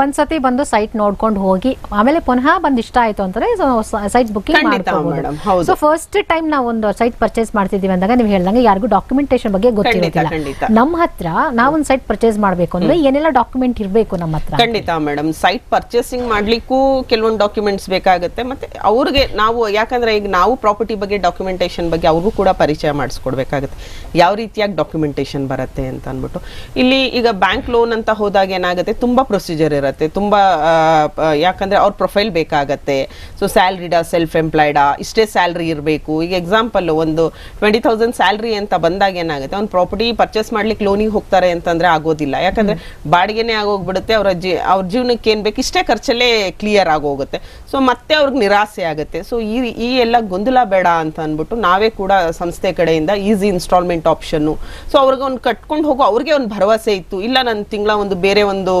ಒಂದ್ಸತಿ ಬಂದು ಸೈಟ್ ನೋಡ್ಕೊಂಡು ಹೋಗಿ ಆಮೇಲೆ ಪುನಃ ಬಂದು ಇಷ್ಟ ಆಯ್ತು ಅಂತಂದ್ರೆ ಸೈಟ್ ಬುಕ್ಕಿಂಗ್ ಮಾಡ್ಕೋಬಹುದು. ಸೊ ಫಸ್ಟ್ ಟೈಮ್ ನಾವು ಒಂದು ಸೈಟ್ ಪರ್ಚೇಸ್ ಮಾಡ್ತಿದೀವಿ ಅಂದಾಗ ನೀವು ಹೇಳ್ದಂಗೆ ಯಾರಿಗೂ ಡಾಕ್ಯುಮೆಂಟೇಶನ್ ಬಗ್ಗೆ ಗೊತ್ತಿರೋದಿಲ್ಲ. ನಮ್ಮ ಹತ್ರ ನಾವೊಂದು ಸೈಟ್ ಪರ್ಚೇಸ್ ಮಾಡ್ಬೇಕು ಅಂದ್ರೆ ಏನೆಲ್ಲ ಡಾಕ್ಯುಮೆಂಟ್ ಇರಬೇಕು ನಮ್ಮ ಹತ್ರ ಖಂಡಿತ ಮೇಡಮ್ ಸೈಟ್ ಪರ್ಚೇಸಿಂಗ್ ಮಾಡ್ಲಿಕ್ಕೂ ಕೆಲವೊಂದು ಡಾಕ್ಯುಮೆಂಟ್ಸ್ ಬೇಕಾಗುತ್ತೆ ಮತ್ತೆ ಅವ್ರಿಗೆ ನಾವು ಯಾಕಂದ್ರೆ ಈಗ ನಾವು ಪ್ರಾಪರ್ಟಿ ಬಗ್ಗೆ ಡಾಕ್ಯುಮೆಂಟೇಶನ್ ಬಗ್ಗೆ ಅವ್ರಿಗೂ ಕೂಡ ಪರಿಚಯ ಮಾಡಿಸ್ಕೊಡ್ಬೇಕಾಗುತ್ತೆ. ಯಾವ ರೀತಿಯಾಗಿ ಡಾಕ್ಯುಮೆಂಟೇಶನ್ ಬರುತ್ತೆ ಅಂತ ಅಂದ್ಬಿಟ್ಟು ಇಲ್ಲಿ ಈಗ ಬ್ಯಾಂಕ್ ಲೋನ್ ಅಂತ ಹೋದಾಗ ಏನಾಗುತ್ತೆ ತುಂಬಾ ಪ್ರೊಸೀಜರ್ ಇರುತ್ತೆ. ತುಂಬಾ ಯಾಕಂದ್ರೆ ಅವ್ರ ಪ್ರೊಫೈಲ್ ಬೇಕಾಗತ್ತೆ. ಸೊ ಸ್ಯಾಲ್ರಿಡಾ ಸೆಲ್ಫ್ ಎಂಪ್ಲಾಯ್ಡಾ ಇಷ್ಟೇ ಸ್ಯಾಲ್ರಿ ಇರಬೇಕು. ಈಗ ಎಕ್ಸಾಂಪಲ್ ಒಂದು ಟ್ವೆಂಟಿ ತೌಸಂಡ್ ಸ್ಯಾಲ್ರಿ ಅಂತ ಬಂದಾಗ ಏನಾಗುತ್ತೆ? ಒಂದು ಪ್ರಾಪರ್ಟಿ ಪರ್ಚೇಸ್ ಮಾಡ್ಲಿಕ್ಕೆ ಲೋನಿಗೆ ಹೋಗ್ತಾರೆ ಅಂತಂದ್ರೆ ಆಗೋದಿಲ್ಲ. ಯಾಕಂದ್ರೆ ಬಾಡಿಗೆನೇ ಆಗೋಗ್ಬಿಡುತ್ತೆ, ಅವರ ಜೀ, ಅವ್ರ ಜೀವನಕ್ಕೆ ಏನು ಬೇಕು? ಇಷ್ಟೇ ಖರ್ಚಲ್ಲೇ ಕ್ಲಿಯರ್ ಆಗೋಗುತ್ತೆ. ಸೊ ಮತ್ತೆ ಅವ್ರಿಗೆ ನಿರಾಸೆ ಆಗುತ್ತೆ. ಸೊ ಈ ಈ ಎಲ್ಲ ಗೊಂದಲ ಬೇಡ ಅಂತ ಅಂದ್ಬಿಟ್ಟು ನಾವೇ ಕೂಡ ಸಂಸ್ಥೆ ಕಡೆಯಿಂದ ಈಸಿ ಇನ್ಸ್ಟಾಲ್ಮೆಂಟ್ ಆಪ್ಷನ್ನು ಸೊ ಅವ್ರಿಗೆ ಒಂದು ಕಟ್ಕೊಂಡು ಹೋಗೋ, ಅವ್ರಿಗೆ ಒಂದು ಭರವಸೆ ಇತ್ತು. ಇಲ್ಲ ನನ್ನ ತಿಂಗಳ ಒಂದು ಬೇರೆ ಒಂದು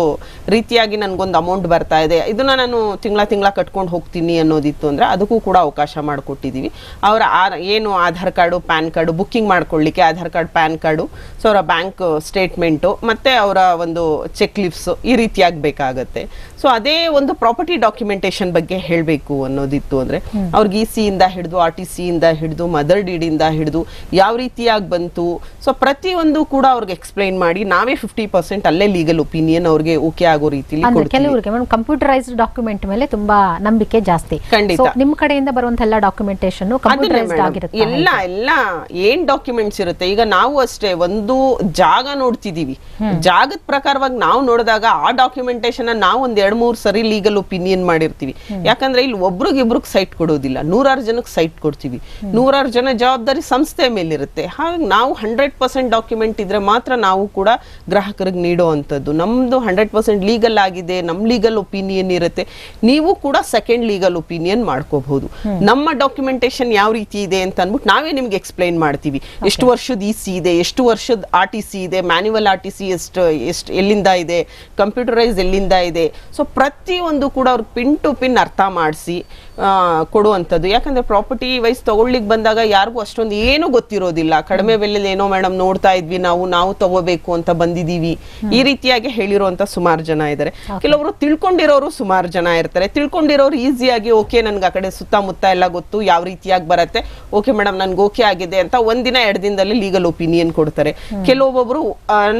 ರೀತಿಯಾಗಿ ನನ್ಗೊಂದು ಅಮೌಂಟ್ ಬರ್ತಾ ಇದೆ. ಇದನ್ನ ನಾನು ತಿಂಗಳ ತಿಂಗಳ ಕಟ್ಕೊಂಡು ಹೋಗ್ತೀನಿ ಅನ್ನೋದಿತ್ತು ಅಂದರೆ ಅದಕ್ಕೂ ಕೂಡ ಅವಕಾಶ ಮಾಡಿಕೊಟ್ಟಿದ್ದೀವಿ ಅವರ ಆ- ಏನು Aadhaar card PAN card booking ಮಾಡ್ಕೊಳ್ಳಿಕ್ಕೆ Aadhaar card PAN card so ಅವರ ಬ್ಯಾಂಕ್ ಸ್ಟೇಟ್ಮೆಂಟು ಮತ್ತೆ ಅವರ ಒಂದು ಚೆಕ್ ಲಿಫ್ಸ್ ಈ ರೀತಿಯಾಗಿ ಬೇಕಾಗತ್ತೆ ಸೊ ಅದೇ ಒಂದು ಪ್ರಾಪರ್ಟಿ ಡಾಕ್ಯುಮೆಂಟೇಶನ್ ಬಗ್ಗೆ ಹೇಳಬೇಕು ಅನ್ನೋದಿತ್ತು ಅಂದರೆ ಅವ್ರಿಗೆ ಇ ಸಿಯಿಂದ ಹಿಡಿದು ಆರ್ ಟಿ ಸಿಯಿಂದ ಹಿಡಿದು ಮದರ್ ಡಿಡಿಯಿಂದ ಹಿಡಿದು ಯಾವ ರೀತಿಯಾಗಿ ಬಂತು. ಸೊ ಪ್ರತಿಯೊಂದು ಕೂಡ ಅವ್ರಿಗೆ ಎಕ್ಸ್ಪ್ಲೈನ್ ಮಾಡಿ ನಾವೇ ಫಿಫ್ಟಿ ಪರ್ಸೆಂಟ್ ಅಲ್ಲೇ ಲೀಗಲ್ ಒಪಿನಿಯನ್ ಅವ್ರಿಗೆ ಓಕೆ ಆಗೋ ಕೊಡ್ತೀವಿ ಕೆಲವರಿಗೆ ಮೇಡಮ್ ಕಂಪ್ಯೂಟರೈಸ್ಡ್ ಡಾಕ್ಯುಮೆಂಟ್ ಮೇಲೆ ತುಂಬಾ ನಂಬಿಕೆ ಜಾಸ್ತಿ. ಖಂಡಿತ. So, ನಿಮ್ ಕಡೆಯಿಂದ ಬರುವಂತ ಎಲ್ಲ ಡಾಕ್ಯುಮೆಂಟೇಶನ್ ಅದನ್ನೇ ಕಂಪ್ಯೂಟರೈಸ್ಡ್ ಆಗಿರುತ್ತೆ ಎಲ್ಲ ಎಲ್ಲ ಏನ್ ಡಾಕ್ಯುಮೆಂಟ್ಸ್ ಇರುತ್ತೆ? ಈಗ ನಾವು ಅಷ್ಟೇ ಒಂದು ಜಾಗ ನೋಡ್ತಿದೀವಿ. ಜಾಗದ ಪ್ರಕಾರವಾಗಿ ನಾವು ನೋಡಿದಾಗ ಆ ಡಾಕ್ಯುಮೆಂಟೇಶನ್ ನಾವು ಒಂದ್ ಎರಡ್ ಮೂರ್ ಸರಿ ಲೀಗಲ್ ಒಪಿನಿಯನ್ ಮಾಡಿರ್ತೀವಿ. ಯಾಕಂದ್ರೆ ಇಲ್ಲಿ ಒಬ್ರಿಗಿಬ್ರಿಗೆ ಸೈಟ್ ಕೊಡೋದಿಲ್ಲ. ನೂರಾರು ಜನಕ್ಕೆ ಸೈಟ್ ಕೊಡ್ತೀವಿ. ನೂರಾರು ಜನ ಜವಾಬ್ದಾರಿ ಸಂಸ್ಥೆ ಮೇಲಿರುತ್ತೆ. ಹಾಗಾಗಿ ನಾವು ಹಂಡ್ರೆಡ್ ಪರ್ಸೆಂಟ್ ಡಾಕ್ಯುಮೆಂಟ್ ಇದ್ರೆ ಮಾತ್ರ ನಾವು ಕೂಡ ಗ್ರಾಹಕರಿಗೆ ನೀಡೋ ಅಂಥದ್ದು. ನಮ್ದು ಹಂಡ್ರೆಡ್ ಪರ್ಸೆಂಟ್ ಲೀಗಲ್ ಆಗಿದೆ ನಮ್ಮ ಲೀಗಲ್ ಒಪಿನಿಯನ್ ಇರುತ್ತೆ. ನೀವು ಕೂಡ ಸೆಕೆಂಡ್ ಲೀಗಲ್ ಒಪಿನಿಯನ್ ಮಾಡ್ಕೋಬಹುದು. ನಮ್ಮ ಡಾಕ್ಯುಮೆಂಟೇಶನ್ ಯಾವ ರೀತಿ ಇದೆ ಅಂತ ಅಂದ್ಬಿಟ್ಟು ನಾವೇ ನಿಮ್ಗೆ ಎಕ್ಸ್ಪ್ಲೈನ್ ಮಾಡ್ತೀವಿ. ಎಷ್ಟು ವರ್ಷದ ಇ ಸಿ ಇದೆ ಎಷ್ಟು ವರ್ಷದ ಆರ್ ಟಿ ಸಿ ಇದೆ ಮ್ಯಾನ್ಯುವಲ್ ಆರ್ ಟಿ ಸಿ ಎಷ್ಟು ಎಷ್ಟು ಎಲ್ಲಿಂದ ಇದೆ ಕಂಪ್ಯೂಟರೈಸ್ ಎಲ್ಲಿಂದ ಇದೆ. ಸೊ ಪ್ರತಿಯೊಂದು ಕೂಡ ಅವ್ರಿಗೆ ಪಿನ್ ಟು ಪಿನ್ ಅರ್ಥ ಮಾಡಿಸಿ ಕೊಡುವಂಥದ್ದು. ಯಾಕಂದ್ರೆ ಪ್ರಾಪರ್ಟಿ ವೈಸ್ ತಗೊಳ್ಳಿಕ್ ಬಂದಾಗ ಯಾರಿಗೂ ಅಷ್ಟೊಂದು ಏನೂ ಗೊತ್ತಿರೋದಿಲ್ಲ. ಕಡಿಮೆ ಬೆಲೆಯಲ್ಲಿ ಏನೋ ಮೇಡಮ್ ನೋಡ್ತಾ ಇದ್ವಿ ನಾವು ನಾವು ತಗೋಬೇಕು ಅಂತ ಬಂದಿದೀವಿ ಈ ರೀತಿಯಾಗಿ ಹೇಳಿರುವಂತ ಸುಮಾರು ಜನ ಇದ್ದಾರೆ. ಕೆಲವರು ತಿಳ್ಕೊಂಡಿರೋರು ಸುಮಾರು ಜನ ಇರ್ತಾರೆ. ತಿಳ್ಕೊಂಡಿರೋರು ಈಸಿಯಾಗಿ ಓಕೆ ನನ್ಗೆ ಆ ಕಡೆ ಸುತ್ತಮುತ್ತ ಎಲ್ಲ ಗೊತ್ತು ಯಾವ ರೀತಿಯಾಗಿ ಬರುತ್ತೆ? ಓಕೆ ಮೇಡಮ್ ನನ್ಗೆ ಓಕೆ ಆಗಿದೆ ಅಂತ ಒಂದಿನ ಎರಡು ದಿನದಲ್ಲಿ ಲೀಗಲ್ ಒಪಿನಿಯನ್ ಕೊಡ್ತಾರೆ. ಕೆಲವೊಬ್ಬರು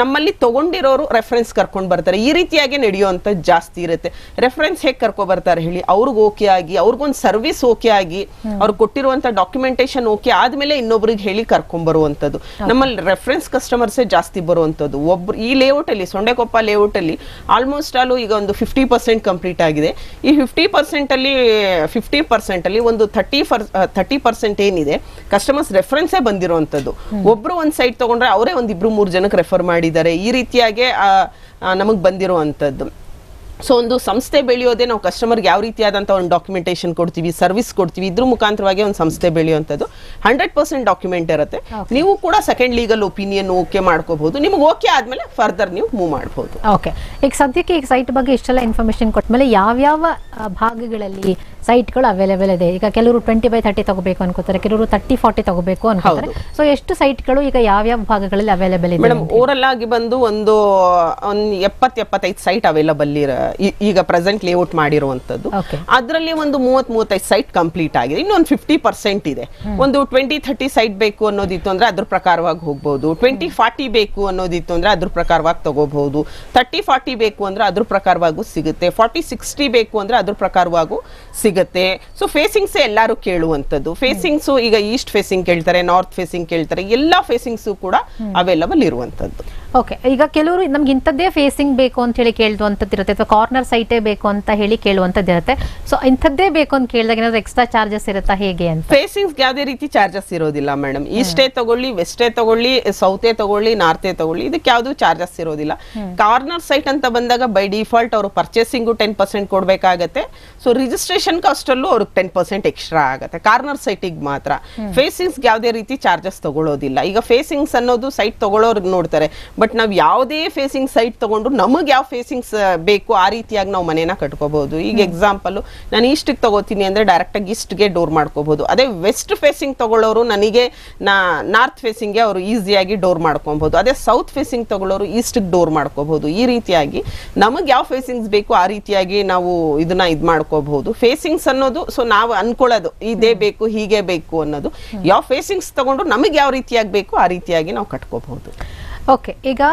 ನಮ್ಮಲ್ಲಿ ತಗೊಂಡಿರೋರು ರೆಫರೆನ್ಸ್ ಕರ್ಕೊಂಡು ಬರ್ತಾರೆ. ಈ ರೀತಿಯಾಗಿ ನಡೆಯುವಂತ ಜಾಸ್ತಿ ಇರುತ್ತೆ. ರೆಫರೆನ್ಸ್ ಹೇಗೆ ಕರ್ಕೊ ಬರ್ತಾರೆ ಹೇಳಿ? ಅವ್ರಿಗೆ ಓಕೆ ಆಗಿ ಅವ್ರಿಗೊಂದು ಸರ್ವಿಸ್ ಓಕೆ ಆಗಿ ಅವ್ರು ಕೊಟ್ಟಿರುವಂತ ಡಾಕ್ಯುಮೆಂಟೇಶನ್ ಓಕೆ ಆದ್ಮೇಲೆ ಇನ್ನೊಬ್ರಿಗೆ ಹೇಳಿ ಕರ್ಕೊಂಡ್ ಬರುವಂತದ್ದು. ನಮ್ಮಲ್ಲಿ ರೆಫರೆನ್ಸ್ ಕಸ್ಟಮರ್ಸೇ ಜಾಸ್ತಿ ಬರುವಂತದ್ದು. ಒಬ್ರು ಈ ಲೇಔಟ್ ಅಲ್ಲಿ ಸೊಂಡೆಕೊಪ್ಪ ಲೇಔಟ್ ಅಲ್ಲಿ ಆಲ್ಮೋಸ್ಟ್ ಆಲು ಈಗ ಒಂದು ಫಿಫ್ಟಿ ಪರ್ಸೆಂಟ್ ಕಂಪ್ಲೀಟ್ ಆಗಿದೆ. ಈ ಫಿಫ್ಟಿ ಪರ್ಸೆಂಟಲ್ಲಿ ಫಿಫ್ಟಿ ಪರ್ಸೆಂಟಲ್ಲಿ ಒಂದು ಥರ್ಟಿ ಫರ್ ಥರ್ಟಿ ಪರ್ಸೆಂಟ್ ಏನಿದೆ ಕಸ್ಟಮರ್ಸ್ ರೆಫರೆನ್ಸೇ ಬಂದಿರುವಂಥದ್ದು. ಒಬ್ರು ಒಂದು ಸೈಟ್ ತಗೊಂಡ್ರೆ ಅವರೇ ಒಂದು ಇಬ್ಬರು ಮೂರು ಜನಕ್ಕೆ ರೆಫರ್ ಮಾಡಿದ್ದಾರೆ. ಈ ರೀತಿಯಾಗಿ ನಮಗೆ ಬಂದಿರುವಂತದ್ದು ಸೊ ಒಂದು ಸಂಸ್ಥೆ ಬೆಳೆಯೋದೇ ನಾವು ಕಸ್ಟಮರ್ಗೆ ಯಾವ ರೀತಿಯಾದಂಥ ಒಂದು ಡಾಕ್ಯುಮೆಂಟೇಶನ್ ಕೊಡ್ತೀವಿ ಸರ್ವಿಸ್ ಕೊಡ್ತೀವಿ ಇದ್ರ ಮುಖಾಂತರವಾಗಿ ಒಂದು ಸಂಸ್ಥೆ ಬೆಳೆಯುವಂಥದ್ದು. ಹಂಡ್ರೆಡ್ ಪರ್ಸೆಂಟ್ ಡಾಕ್ಯುಮೆಂಟ್ ಇರುತ್ತೆ. ನೀವು ಕೂಡ ಸೆಕೆಂಡ್ ಲೀಗಲ್ ಒಪಿನಿಯನ್ ಓಕೆ ಮಾಡ್ಕೋಬಹುದು. ನಿಮ್ಗೆ ಓಕೆ ಆದ್ಮೇಲೆ ಫರ್ದರ್ ನೀವು ಮೂವ್ ಮಾಡ್ಬೋದು. ಓಕೆ ಈಗ ಸದ್ಯಕ್ಕೆ ಈಗ ಸೈಟ್ ಬಗ್ಗೆ ಇಷ್ಟೆಲ್ಲ ಇನ್ಫಾರ್ಮೇಶನ್ ಕೊಟ್ಮೇಲೆ ಯಾವ್ಯಾವ ಆ, ಭಾಗಗಳಲ್ಲಿ ಸೈಟ್ಗಳು ಅವೈಲೇಬಲ್ ಇದೆ. ಈಗ ಕೆಲವರು ಟ್ವೆಂಟಿ ಬೈ ತರ್ಟಿ ತಗೋಬೇಕು ಅನ್ಕೋತಾರೆ ಕೆಲವರು ತರ್ಟಿ ಫಾರ್ಟಿ ತಗೋಬೇಕು ಅನ್ಕೋತಾರೆ. ಸೊ ಎಷ್ಟು ಸೈಟ್ಗಳು ಈಗ ಯಾವ್ಯಾವ ಭಾಗಗಳಲ್ಲಿ ಅವೈಲೇಬಲ್ ಇದೆ ಮೇಡಮ್ ಓವರಲ್ ಆಗಿ ಬಂದು ಒಂದು ಒಂದು ಎಪ್ಪತ್ ಎಪ್ಪತ್ತೈದು ಸೈಟ್ ಅವೈಲಬಲ್ ಇರ ಈಗ ಪ್ರೆಸೆಂಟ್ ಲೇಔಟ್ ಮಾಡಿರುವಂತದ್ದು. ಅದರಲ್ಲಿ ಒಂದು ಮೂವತ್ ಮೂವತ್ತೈದು ಸೈಟ್ ಕಂಪ್ಲೀಟ್ ಆಗಿದೆ. ಇನ್ನೊಂದು ಫಿಫ್ಟಿ ಪರ್ಸೆಂಟ್ ಇದೆ. ಒಂದು ಟ್ವೆಂಟಿ ಥರ್ಟಿ ಸೈಟ್ ಬೇಕು ಅನ್ನೋದಿತ್ತು ಅಂದ್ರೆ ಅದ್ರ ಪ್ರಕಾರವಾಗಿ ಹೋಗ್ಬೋದು. ಟ್ವೆಂಟಿ ಫಾರ್ಟಿ ಬೇಕು ಅನ್ನೋದಿತ್ತು ಅಂದ್ರೆ ಅದ್ರ ಪ್ರಕಾರವಾಗಿ ತಗೋಬಹುದು. ತರ್ಟಿ ಫಾರ್ಟಿ ಬೇಕು ಅಂದ್ರೆ ಅದ್ರ ಪ್ರಕಾರವಾಗೂ ಸಿಗುತ್ತೆ. ಫಾರ್ಟಿ ಸಿಕ್ಸ್ಟಿ ಬೇಕು ಅಂದ್ರೆ ಅದ್ರ ಪ್ರಕಾರವಾಗೂ ಸಿಗುತ್ತೆ. ಸೊ ಫೇಸಿಂಗ್ಸ್ ಎಲ್ಲರೂ ಕೇಳುವಂಥದ್ದು. ಫೇಸಿಂಗ್ಸ್ ಈಗ ಈಸ್ಟ್ ಫೇಸಿಂಗ್ ಕೇಳ್ತಾರೆ ನಾರ್ತ್ ಫೇಸಿಂಗ್ ಕೇಳ್ತಾರೆ ಎಲ್ಲ ಫೇಸಿಂಗ್ಸು ಕೂಡ ಅವೈಲಬಲ್ ಇರುವಂತದ್ದು ಓಕೆ ಈಗ ಕೆಲವರು ನಮ್ಗೆ ಇಂಥದ್ದೇ ಫೇಸಿಂಗ್ ಬೇಕು ಅಂತ ಹೇಳಿ ಕೇಳುವಂಥದ್ದು ಇರುತ್ತೆ. ಅಥವಾ ಕಾರ್ನರ್ ಸೈಟೇ ಬೇಕು ಅಂತ ಹೇಳಿ ಕೇಳುವಂಥದ್ದು ಇರುತ್ತೆ. ಸೊ ಇಂಥದ್ದೇ ಬೇಕು ಅಂತ ಕೇಳಿದಾಗ ಏನಾದ್ರು ಎಕ್ಸ್ಟ್ರಾ ಚಾರ್ಜಸ್ ಇರುತ್ತಾ ಹೇಗೆ ಅಂತ? ಫೇಸಿಂಗ್ಸ್ ಯಾವುದೇ ರೀತಿ ಚಾರ್ಜಸ್ ಇರೋದಿಲ್ಲ ಮೇಡಮ್ ಈಸ್ಟೇ ತಗೊಳ್ಳಿ ವೆಸ್ಟೇ ತಗೊಳ್ಳಿ ಸೌತೆ ತಗೊಳ್ಳಿ ನಾರ್ತೆ ತಗೊಳ್ಳಿ ಇದಕ್ಕೆ ಯಾವುದು ಚಾರ್ಜಸ್ ಇರೋದಿಲ್ಲ. ಕಾರ್ನರ್ ಸೈಟ್ ಅಂತ ಬಂದಾಗ ಬೈ ಡಿಫಾಲ್ಟ್ ಅವರು ಪರ್ಚೇಸಿಂಗು ಟೆನ್ ಪರ್ಸೆಂಟ್ ಕೊಡಬೇಕಾಗತ್ತೆ. ಸೊ ರಿಜಿಸ್ಟ್ರೇಷನ್ ಕಾಸ್ಟ್ ಅಲ್ಲೂ ಅವ್ರಿಗೆ ಟೆನ್ ಪರ್ಸೆಂಟ್ ಎಕ್ಸ್ಟ್ರಾ ಆಗುತ್ತೆ. ಕಾರ್ನರ್ ಸೈಟಿಗೆ ಮಾತ್ರ. ಫೇಸಿಂಗ್ಸ್ ಯಾವುದೇ ರೀತಿ ಚಾರ್ಜಸ್ ತಗೊಳ್ಳೋದಿಲ್ಲ ಈಗ ಫೇಸಿಂಗ್ಸ್ ಅನ್ನೋದು ಸೈಟ್ ತಗೊಳ್ಳೋರು ನೋಡ್ತಾರೆ. ಬಟ್ ನಾವು ಯಾವುದೇ ಫೇಸಿಂಗ್ ಸೈಟ್ ತಗೊಂಡು ನಮಗೆ ಯಾವ ಫೇಸಿಂಗ್ಸ್ ಬೇಕು ಆ ರೀತಿಯಾಗಿ ನಾವು ಮನೇನ ಕಟ್ಕೋಬಹುದು ಈಗ ಎಕ್ಸಾಂಪಲ್ ನಾನು ಈಸ್ಟಿಗೆ ತಗೋತೀನಿ ಅಂದ್ರೆ ಡೈರೆಕ್ಟ್ ಆಗಿ ಈಸ್ಟ್ಗೆ ಡೋರ್ ಮಾಡ್ಕೋಬಹುದು ಅದೇ ವೆಸ್ಟ್ ಫೇಸಿಂಗ್ ತಗೊಳ್ಳೋರು ನನಗೆ ನಾ ನಾರ್ತ್ ಫೇಸಿಂಗ್ಗೆ ಅವರು ಈಸಿಯಾಗಿ ಡೋರ್ ಮಾಡ್ಕೊಬಹುದು ಅದೇ ಸೌತ್ ಫೇಸಿಂಗ್ ತಗೊಳ್ಳೋರು ಈಸ್ಟ್ಗೆ ಡೋರ್ ಮಾಡ್ಕೋಬಹುದು ಈ ರೀತಿಯಾಗಿ ನಮಗೆ ಯಾವ ಫೇಸಿಂಗ್ಸ್ ಬೇಕು ಆ ರೀತಿಯಾಗಿ ನಾವು ಇದನ್ನ ಇದು ಮಾಡ್ಕೋಬಹುದು ಫೇಸಿಂಗ್ಸ್ ಅನ್ನೋದು ಸೊ ನಾವು ಅನ್ಕೊಳ್ಳೋದು ಇದೇ ಬೇಕು ಹೀಗೆ ಬೇಕು ಅನ್ನೋದು. ಯಾವ ಫೇಸಿಂಗ್ಸ್ ತಗೊಂಡು ನಮಗೆ ಯಾವ ರೀತಿಯಾಗಿ ಬೇಕು ಆ ರೀತಿಯಾಗಿ ನಾವು ಕಟ್ಕೋಬಹುದು ಓಕೆ ಈಗ